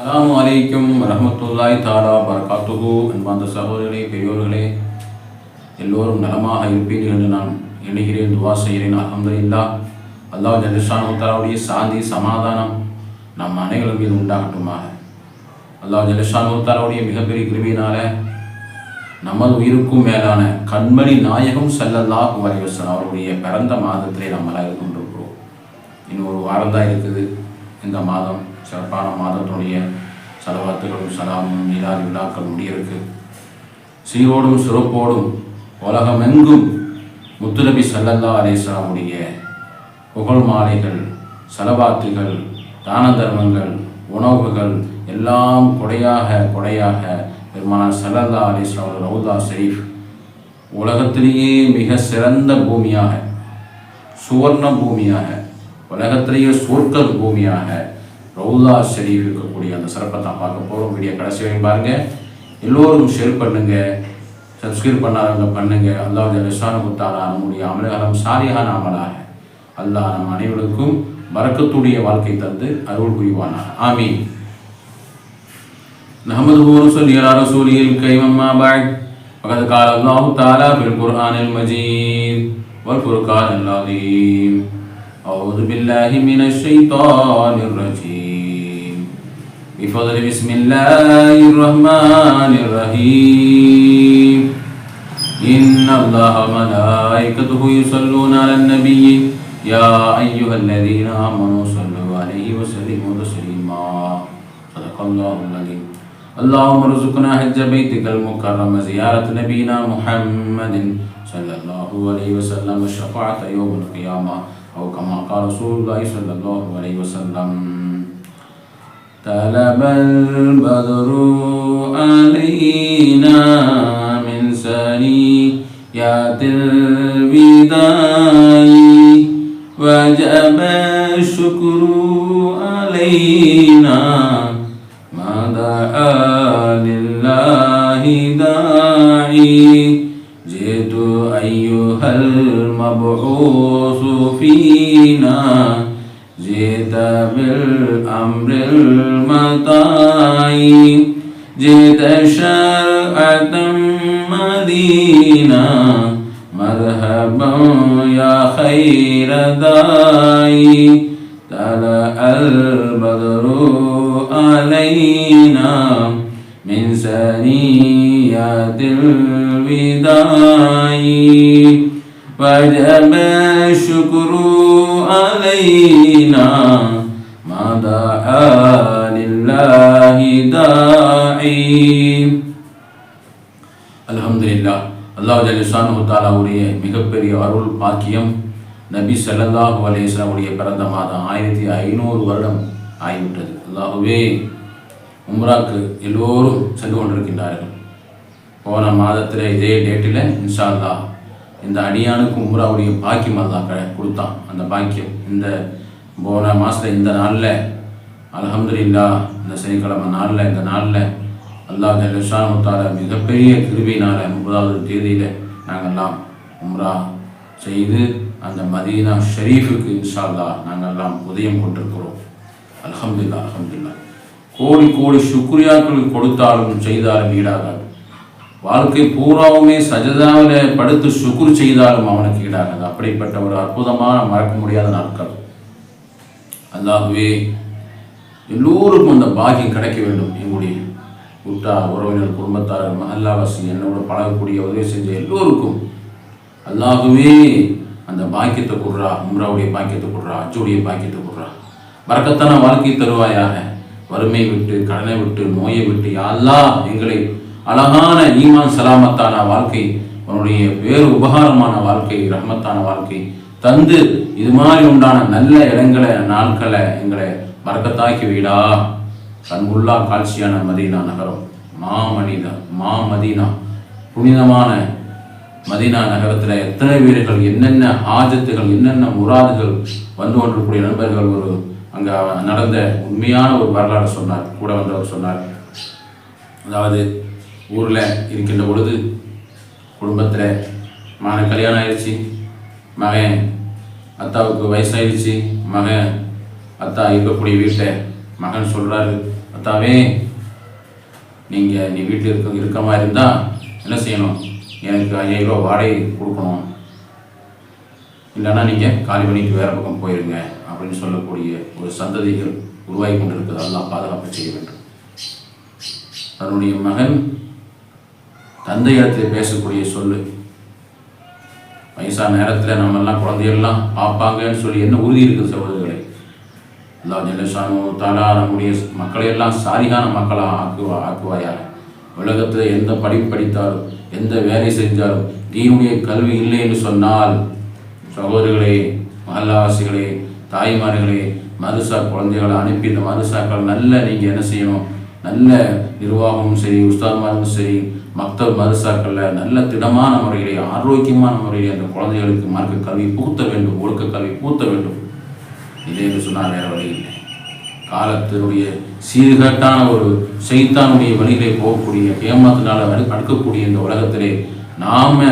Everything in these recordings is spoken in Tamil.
அலாம் அலைக்கும் ரஹமத்துல்லாய் தாலா பரகாத்துகு அன்பாந்த சகோதரர்களே பெரியோர்களே எல்லோரும் நலமாக இருப்பீர்கள் என்று நான் எண்ணுகிறேன் துவா செய்கிறேன். அலமதுல்லா அல்லாஹ் ஜலிஷானு தாலாவுடைய சாந்தி சமாதானம் நம் அனைவரும் மீது உண்டாகட்டுமாக. அல்லாஹ் ஜலிஷானு தாலாவுடைய மிகப்பெரிய கிருவியினால நமது உயிருக்கும் மேலான கண்மணி நாயகம் சல்லல்லாஹு வரைவசன் அவருடைய பிறந்த மாதத்திலே நம்மளாக இருந்து கொண்டிருக்கிறோம் இன்னும் ஒரு வாரம் தான் இருக்குது இந்த மாதம். சிறப்பான மாதத்துடைய செலவாத்துகளும் சலாமும் மீளாதி விழாக்கள் முடியிருக்கு. சீரோடும் சிறப்போடும் உலகமெங்கும் முத்துநபி சல்லல்லா அலேஸ்லாமுடைய புகழ் மாலைகள் செலவாத்துகள் தான தர்மங்கள் உணவுகள் எல்லாம் கொடையாக கொடையாக பெருமானார் சல்லல்லா அலிஸ்லாம் ரவுதா ஷெரீஃப் உலகத்திலேயே மிக சிறந்த பூமியாக சுவர்ண பூமியாக உலகத்திலேயே சொர்க்க பூமியாக ரவுதா ஷெரீஃப் இருக்கக்கூடிய அந்த சிறப்பை தான் பார்க்க போகிறோம் வீடியோ கடைசி வரையும் பாருங்க எல்லோரும் ஷேர் பண்ணுங்க சப்ஸ்கிரைப் பண்ணாதவங்க பண்ணுங்க அல்லாஹ் விசாரணை கொடுத்தாரா நம்முடைய அமலகாலம் சாரியான அமலாக அல்லாஹ் நம் அனைவருக்கும் வரக்கத்துடைய வாழ்க்கை தந்து அருள் புரிவானாக ஆமீன் نحمده ونصلي على رسوله الكريم أما بعد فقد قال الله تعالى في القرآن المجيد والفرقان العظيم أعوذ بالله من الشيطان الرجيم بفضل بسم الله الرحمن الرحيم. إن الله وملائكته يصلون على النبي. يا أيها الذين آمنوا صلوا عليه وسلموا تسليما. صدق الله العظيم. اللهم ارزقنا حج بيتك المكرم زيارة نبينا محمد صلى الله عليه وسلم الشفاعة يوم القيامة أو كما قال رسول الله صلى الله عليه وسلم. طلب البدر علينا من سنيات الوداع. وجب الشكر علينا ما دعا لله داعي. جئت أيها المبعوث فينا. جئت بالأمر المطاعي جئت شرعة مدينة مرحبا يا خير داعي طلع البدر علينا من سنيات الوداع وجب الشكر علينا ما دعا لله داعي அல்ஹம்துலில்லாஹ் அல்லாஹ் ஜலிஷானு தாலாவுடைய மிகப்பெரிய அருள் பாக்கியம் நபி ஸல்லல்லாஹு அலைஹி வஸல்லம் பிறந்த மாதம் ஆயிரத்தி ஐநூறு வருடம் ஆகிவிட்டது அல்லாஹுவே உம்ராக்கு எல்லோரும் சென்று கொண்டிருக்கின்றார்கள் போன மாதத்தில் இதே டேட்டில் இன்ஷா அல்லாஹ் இந்த அடியானுக்கு உம்ராவுடைய பாக்கியம் அல்லாஹ் க- கொடுத்தான் அந்த பாக்கியம் இந்த போன மாதத்தில் இந்த நாளில் அல்ஹம்துலில்லாஹ் இந்த சனிக்கிழமை நாளில் இந்த நாளில் அல்லாஹ் ஜல்லுஷானுத்தால மிகப்பெரிய கிருபினால் முப்பதாவது தேதியில் நாங்கள்லாம் உம்ரா செய்து அந்த மதீனா ஷரீஃபுக்கு இன்ஷா நாங்கள்லாம் உதயம் கொண்டிருக்கிறோம். அல்ஹம்துலில்லாஹ் அல்ஹம்துலில்லாஹ். கோடி கோடி சுக்ரியாக்கள் கொடுத்தாலும் செய்தாலும் ஈடாகாது. வாழ்க்கை பூராவுமே சஜதாவில் படுத்து சுக்குர் செய்தாலும் அவனுக்கு ஈடாகாது அப்படிப்பட்ட ஒரு அற்புதமான மறக்க முடியாத நாட்கள். அல்லாஹ்வே எல்லோருக்கும் அந்த பாக்கியம் கிடைக்க வேண்டும். எங்களுடைய உற்றார் உறவினர் குடும்பத்தார் மஹல்லாவாசி என்னோட பழகக்கூடிய உதவி செஞ்ச எல்லோருக்கும் அல்லாகவே அந்த பாக்கியத்தை கொடுறா உம்ராவுடைய பாக்கியத்தை கொடுறா அச்சுடைய பாக்கியத்தை கொடுறா. வரக்கத்தான வாழ்க்கை தருவாயாக. வறுமை விட்டு கடனை விட்டு நோயை விட்டு யாரெல்லாம் எங்களை அழகான ஈமான் சலாமத்தான வாழ்க்கை உன்னுடைய வேறு உபகாரமான வாழ்க்கை ரஹமத்தான வாழ்க்கை தந்து இது மாதிரி உண்டான நல்ல இடங்களை நாட்களை எங்களை மறக்கத்தாக்கி வீடா. கண்குள்ளா காட்சியான மதீனா நகரம். மாமனித மாமதீனா புனிதமான மதீனா நகரத்தில் எத்தனை வீரர்கள் என்னென்ன ஆஜத்துகள் என்னென்ன முராதுகள் வந்து கொண்டிருக்கூடிய நண்பர்கள் ஒரு அங்கே நடந்த உண்மையான ஒரு வரலாறு சொன்னார் கூட வந்தவர் சொன்னார். அதாவது ஊரில் இருக்கின்ற பொழுது குடும்பத்தில் மகன் கல்யாணம் ஆயிடுச்சு மகன் அத்தாவுக்கு வயசாயிடுச்சு மகன் அத்தா இருக்கக்கூடிய வீட்டை மகன் சொல்கிறாரு அத்தாவே நீங்கள் நீ வீட்டில் இருக்க இருக்க மாதிரி இருந்தால் என்ன செய்யணும்? எனக்கு ஐயாயிரம் வாடகை கொடுக்கணும். இல்லைன்னா நீங்கள் காலி பண்ணிட்டு வேறு பக்கம் போயிருங்க அப்படின்னு சொல்லக்கூடிய ஒரு சந்ததிகள் உருவாகி கொண்டிருக்கிறது எல்லாம் பாதுகாப்பு செய்ய வேண்டும். தன்னுடைய மகன் தந்தையிடத்தில் பேசக்கூடிய சொல்லு. வயசான நேரத்தில் நம்மெல்லாம் குழந்தையெல்லாம் பார்ப்பாங்கன்னு சொல்லி என்ன உறுதி இருக்குது சகோதரர்களை? அல்லா ஜல்லஷானு தாலா நம்முடைய மக்களையெல்லாம் சாரியான மக்களாக ஆக்குவா ஆக்குவாயாக. உலகத்தில் எந்த படிப்பு படித்தாலும் எந்த வேலை செஞ்சாலும் நீனுடைய கல்வி இல்லை என்று சொன்னால் சகோதரர்களே மகல்லாவாசிகளே தாய்மார்களே மதுசா குழந்தைகளை அனுப்பி இந்த மதுசாக்கள் நல்ல நீங்கள் என்ன செய்யணும்? நல்ல நிர்வாகமும் சரி உஸ்தாத்மாரும் சரி மக்தப் மதரசாக்களில் நல்ல திடமான முறையிலே ஆரோக்கியமான முறையிலே அந்த குழந்தைகளுக்கு மார்க்க கல்வி பூத்த வேண்டும் ஒழுக்க கல்வி பூத்த வேண்டும். இதே என்று சொன்னால் வேறு வழி இல்லை. காலத்தினுடைய சீர்கட்டான ஒரு செய்தானுடைய வழியிலே போகக்கூடிய ஏமாத்தினால் அடு அடுக்கக்கூடிய இந்த உலகத்திலே நாம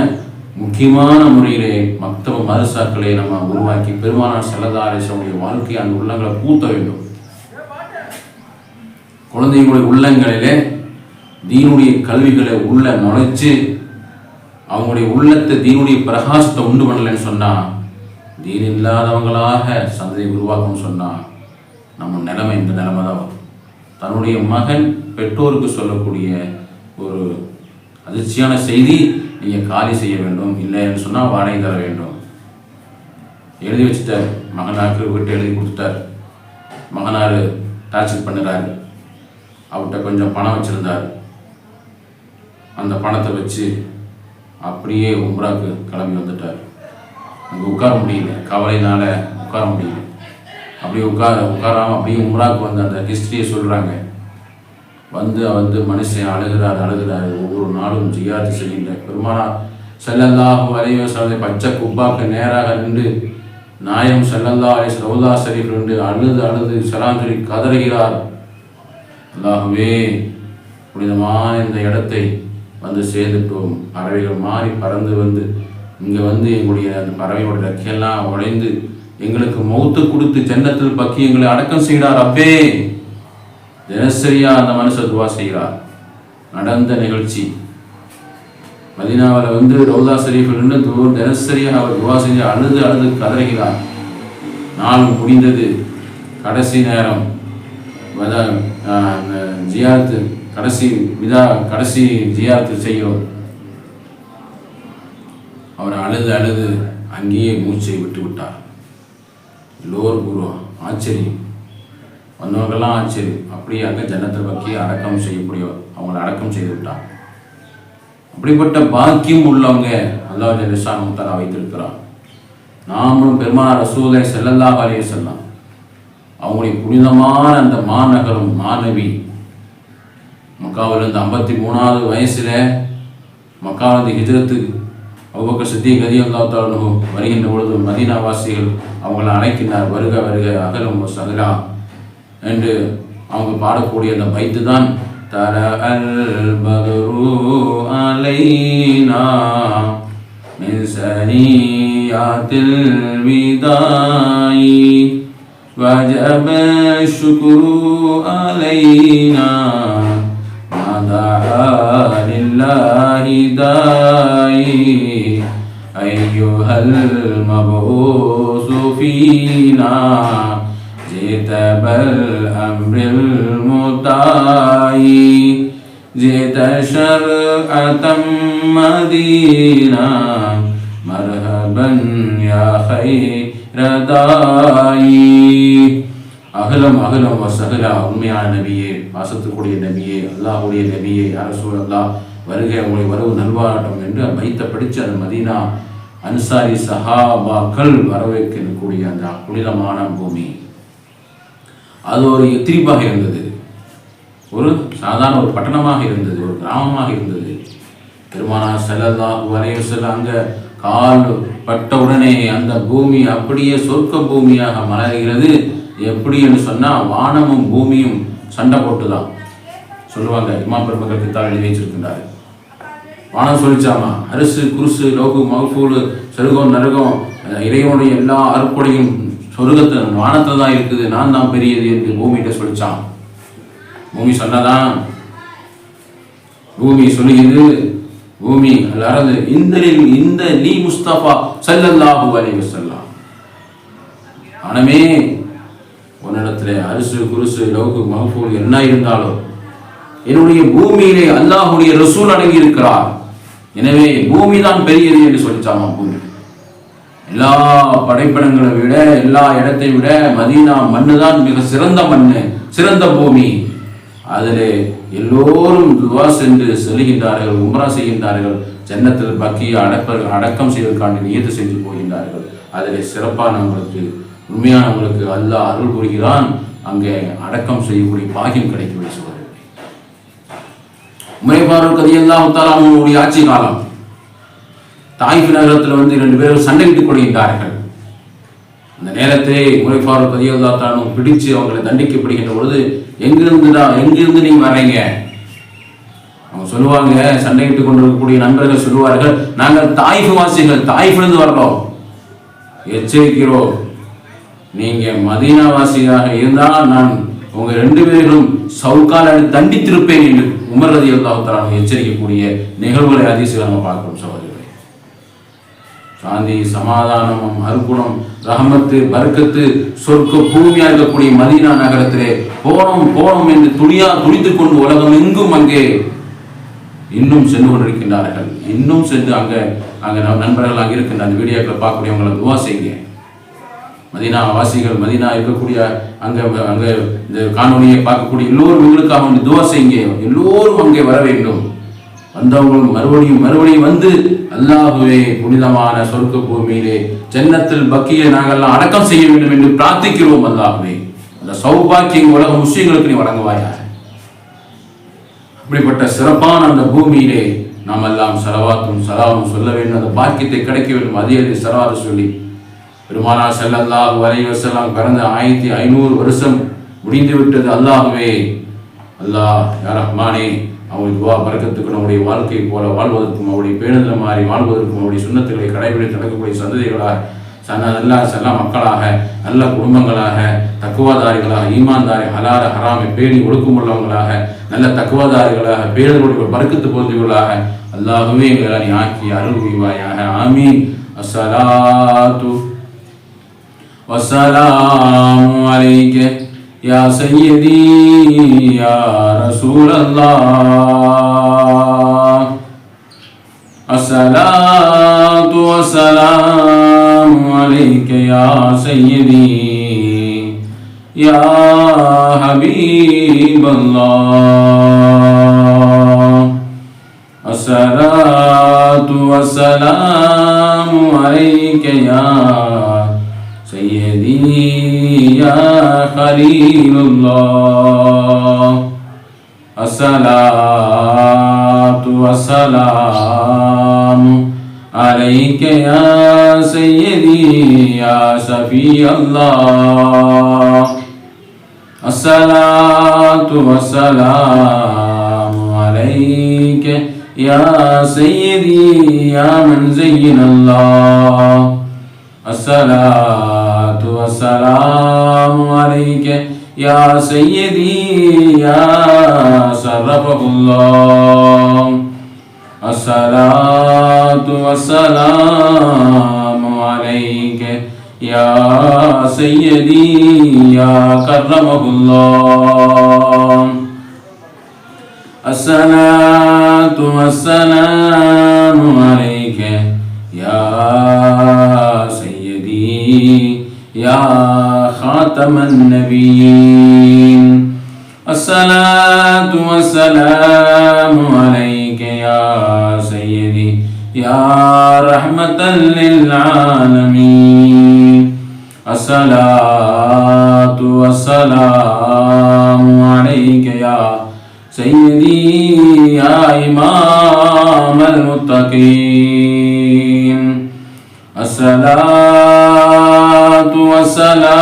முக்கியமான முறையிலே மக்தவ மதரசாக்களை நம்ம உருவாக்கி பெருமானார் செல்லதாரேசனுடைய வாழ்க்கை அந்த உள்ளங்களை பூத்த வேண்டும். குழந்தைகளுடைய உள்ளங்களிலே தீனுடைய கல்விகளை உள்ள நுழைச்சு அவங்களுடைய உள்ளத்தை தீனுடைய பிரகாசத்தை உண்டு பண்ணலன்னு சொன்னா தீன் இல்லாதவங்களாக சந்ததியை உருவாக்கணும்னு சொன்னா நம்ம நிலைமை இந்த நிலைமை தான் வரும். தன்னுடைய மகன் பெற்றோருக்கு சொல்லக்கூடிய ஒரு அதிர்ச்சியான செய்தி நீங்கள் காலி செய்ய வேண்டும் இல்லைன்னு சொன்னால் வாடகை தர வேண்டும். எழுதி வச்சுட்டார். மகனாருக்கு விட்டு எழுதி கொடுத்துட்டார். மகனார் டார்ச்சர் பண்ணுறாரு. அவர்கிட்ட கொஞ்சம் பணம் வச்சுருந்தார். அந்த பணத்தை வச்சு அப்படியே உம்ராக்கு கிளம்பி வந்துட்டார். அங்கே உட்கார முடியல. கவலையினால் உட்கார முடியல. அப்படியே உட்கார உட்காராம அப்படியே உம்ராக்கு வந்து அந்த ஹிஸ்ட்ரியை சொல்கிறாங்க வந்து வந்து மனுஷன் அழுகிறார் அழுகிறார். ஒவ்வொரு நாளும் ஜியாதி செய்கின்ற பெருமானா செல்லல்லாஹு அலைவ சொல்லை பச்சை குப்பாக்கு நேராக நின்று நாயம் செல்லல்லா அலை ரவுதா ஷரீஃப் நின்று அழுது அழுது சலாஞ்சலி கதறுகிறார். அல்லாகவே புனிதமான இந்த இடத்தை வந்து சேர்ந்துட்டோம். பறவைகள் மாறி பறந்து வந்து இங்கே வந்து எங்களுடைய அந்த பறவையோட ரெக்கையெல்லாம் உடைந்து எங்களுக்கு மௌத்து கொடுத்து ஜன்னத்தில் பக்கி எங்களை அடக்கம் செய்கிறார் அப்பே. தினசரியா அந்த மனுஷன் துவா செய்கிறார். நடந்த நிகழ்ச்சி. மதினாவில் வந்து ரவுதா ஷரீஃபில் நின்று தூர் தினசரியாக அவர் துவா செஞ்சு அழுது அழுது கதறுகிறார். நாள் முடிந்தது. கடைசி நேரம். வத- கடைசி விதா கடைசி ஜியாரத்து செய்யும் அவர் அழுது அழுது அங்கேயே மூச்சை விட்டு விட்டார். எல்லோரும் கூறுவோம் ஆச்சரியம் வந்தவங்கெல்லாம் ஆச்சரியம் அப்படியே அங்கே ஜன்னத்தை பக்கி அடக்கம் செய்யக்கூடிய அவங்களை அடக்கம் செய்து விட்டார். அப்படிப்பட்ட பாக்கியம் உள்ளவங்க அல்லாஹ் ஜலிஷான் முத்தலா வைத்திருக்கிறார். நாமளும் பெருமானார் ரசூலை செல்லல்லா அலைய செல்லாம் அவங்களுடைய புனிதமான அந்த மாநகரம் மாணவி மக்காவிலிருந்து ஐம்பத்தி மூணாவது வயசில் மக்காவது ஹிஜரத்து அவ்வக்க சித்திக் கதி அல்லாத்தாலும் வருகின்ற பொழுது மதீனாவாசிகள் அவங்களை அழைக்கின்றார் வருக வருக அகலம் சகலா என்று அவங்க பாடக்கூடிய அந்த பைத்து தான் தர அல் பகரு அலைனா சரியாத்தில் விதாயி வஜப சுகுரு அலைனா دعا لله داعي. أيها المبعوث فينا جئت بالأمر المطاع جئت شرعة مدينة مرحبا يا خير داعي. أهلا أهلا وسهلا أمي يا نبيك வாசத்துக்குரிய நபியே அல்லாஹுடைய நபியே அரசு அல்லாஹ் வருகை உங்களை வரவு நல்வாட்டம் என்று வைத்த படித்து அந்த மதீனா அன்சாரி சஹாபாக்கள் வரவேற்கக்கூடிய அந்த புனிதமான பூமி. அது ஒரு எத்திரிப்பாக இருந்தது. ஒரு சாதாரண ஒரு பட்டணமாக இருந்தது ஒரு கிராமமாக இருந்தது. பெருமானா செல்லல்லாஹு வரைய வஸல்லம் அங்கே கால் பட்ட உடனே அந்த பூமி அப்படியே சொர்க்க பூமியாக மலர்கிறது. எப்படி என்று சொன்னால் வானமும் பூமியும் சண்டை போட்டுதான் சொல்லுவாங்க இமா பெருமக்கள் கித்தால் எழுதி வச்சிருக்கின்றாரு. வானம் சொல்லிச்சாமா அரிசு குருசு லோகு மகசூல் சொருகம் நரகம் இறைவனுடைய எல்லா அருப்படையும் சொருகத்தை வானத்தில் தான் இருக்குது நான் தான் பெரியது என்று பூமிகிட்ட சொல்லிச்சான் பூமி சொன்னதான். பூமி சொல்லுகிறது பூமி அல்லாது இந்த இந்த லீ முஸ்தபா சல்லல்லாஹு அலைஹி வஸல்லம். ஆனமே உன்னிடத்துல அரிசு குருசு லவுக்கு மகஃபூல் என்ன இருந்தாலும் என்னுடைய பூமியிலே அல்லாஹுடைய ரசூல் அடங்கி இருக்கிறார் எனவே பூமி தான் பெரியது என்று சொல்லிச்சாமா பூமி எல்லா படைப்படங்களை விட எல்லா இடத்தை விட மதீனா மண்ணு தான் மிக சிறந்த மண்ணு சிறந்த பூமி. அதிலே எல்லோரும் துவா சென்று செல்கின்றார்கள் உம்ரா செய்கின்றார்கள் ஜன்னத்தில் பக்கிய அடப்ப அடக்கம் செய்வதற்கான நியத்து செஞ்சு போகின்றார்கள். அதிலே சிறப்பானவங்களுக்கு உண்மையானவங்களுக்கு அல்லாஹ் அருள் புரிகிறான். அங்கே அடக்கம் செய்யக்கூடிய பாகியம் கிடைக்கக்கூடிய சோதனை உமரைபாரூர் கதையெல்லாம் அவங்களுடைய ஆட்சி காலம். தாய்ஃப் நகரத்தில் வந்து ரெண்டு பேரும் சண்டையிட்டுக் கொள்கின்றார்கள். அந்த நேரத்திலே உமரை ஃபாரூக் தானும் பிடிச்சு அவங்களை தண்டிக்கப்படுகின்ற பொழுது எங்கிருந்துடா எங்கிருந்து நீங்க வர்றீங்க? அவங்க சொல்லுவாங்க சண்டையிட்டு கொண்டிருக்கக்கூடிய நண்பர்கள் சொல்லுவார்கள் நாங்கள் தாய்ஃப் வாசிகள் தாய்ஃபிலிருந்து வர்றோம். எச்சரிக்கிறோம். நீங்க மதீனாவாசியாக இருந்தால் நான் உங்க ரெண்டு பேரும் சவுக்கால் தண்டித்திருப்பேன் என்று உமர் ரதி அல்லாஹ் எச்சரிக்கக்கூடிய நிகழ்வுகளை அதிசயம் நம்ம பார்க்கிறோம் சகோதரர்களே. சாந்தி சமாதானம் அருக்குணம் ரஹமத்து பர்க்கத்து சொர்க்க பூமியா இருக்கக்கூடிய மதீனா நகரத்திலே போனோம் போனோம் என்று துணியா துணித்துக் கொண்டு உலகம் எங்கும் அங்கே இன்னும் சென்று கொண்டிருக்கின்றார்கள். இன்னும் சென்று அங்கே அங்க நண்பர்கள் அங்கே இருக்கின்ற அந்த வீடியோக்களை பார்க்கக்கூடியவங்களை துவா செய்யுங்க. மதினா வாசிகள் மதினா இருக்கக்கூடிய அங்கே அங்கே இந்த காணொலியை பார்க்கக்கூடிய எல்லோரும் உங்களுக்காக வந்து துவா செய்யுங்க. எல்லோரும் அங்கே வர வேண்டும். வந்தவங்களும் மறுபடியும் மறுபடியும் வந்து அல்லாஹுவே புனிதமான சொர்க்க பூமியிலே ஜன்னத்தில் பக்கியை நாங்கள்லாம் அடக்கம் செய்ய வேண்டும் என்று பிரார்த்திக்கிறோம் அல்லாஹுவே. அந்த சௌபாக்கியம் உலக முஸ்லீம்களுக்கு நீ வழங்குவாயாக. அப்படிப்பட்ட சிறப்பான அந்த பூமியிலே நாம் எல்லாம் சலவாத்தும் சலாமும் சொல்ல வேண்டும். அந்த பாக்கியத்தை கிடைக்க வேண்டும். அதே அதே சொல்லி பெருமானா செல்லல்லாஹ் அலைஹி வஸல்லம் பிறந்த ஆயிரத்தி ஐநூறு வருஷம் முடிந்து விட்டது அல்லாஹுவே அல்லாஹ் யார் ரஹ்மானே அவனுடைய துவா பறக்கத்துக்கு நம்முடைய வாழ்க்கை போல வாழ்வதற்கும் அவருடைய பேணுதல் மாறி வாழ்வதற்கும் அவருடைய சுண்ணத்துக்களை கடைபிடித்து நடக்கக்கூடிய சந்ததிகளாக சன்ன நல்ல செல்ல மக்களாக நல்ல குடும்பங்களாக தக்குவாதாரிகளாக ஈமான்தாரி ஹலால ஹராமை பேணி ஒழுக்கமுள்ளவங்களாக நல்ல தக்குவாதாரிகளாக பேணுதலுடைய பறக்கத்து பொருந்தவர்களாக அல்லாஹுமே எங்களை நீ ஆக்கி அருள் புரிவாயாக. ஆமீன். அஸ்ஸலாத்து والسلام علیکہ یا سیدی یا رسول اللہ السلام والسلام علیکہ یا سیدی یا حبیب اللہ السلام والسلام علیکہ یا سيدي يا خليل الله. الصلاة والسلام عليك يا سيدي يا شفيع الله. الصلاة والسلام عليك يا سيدي يا من زين الله. الصلاة السلام علیکہ یا سیدی یا صرف اللہ السلاة والسلام علیکہ یا سیدی یا کرم اللہ السلاة والسلام يا خاتم النبيين. الصلاة والسلام عليك يا سيدي يا رحمة للعالمين. الصلاة والسلام عليك يا سيدي يا إمام المتقين. الصلاة والسلام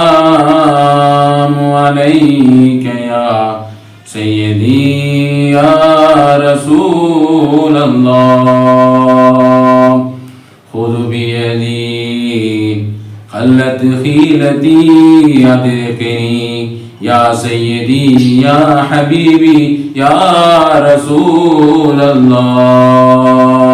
عليك يا سيدي يا رسول الله. خذ بيدي خلت خيلتي أدركني يا سيدي يا حبيبي يا رسول الله.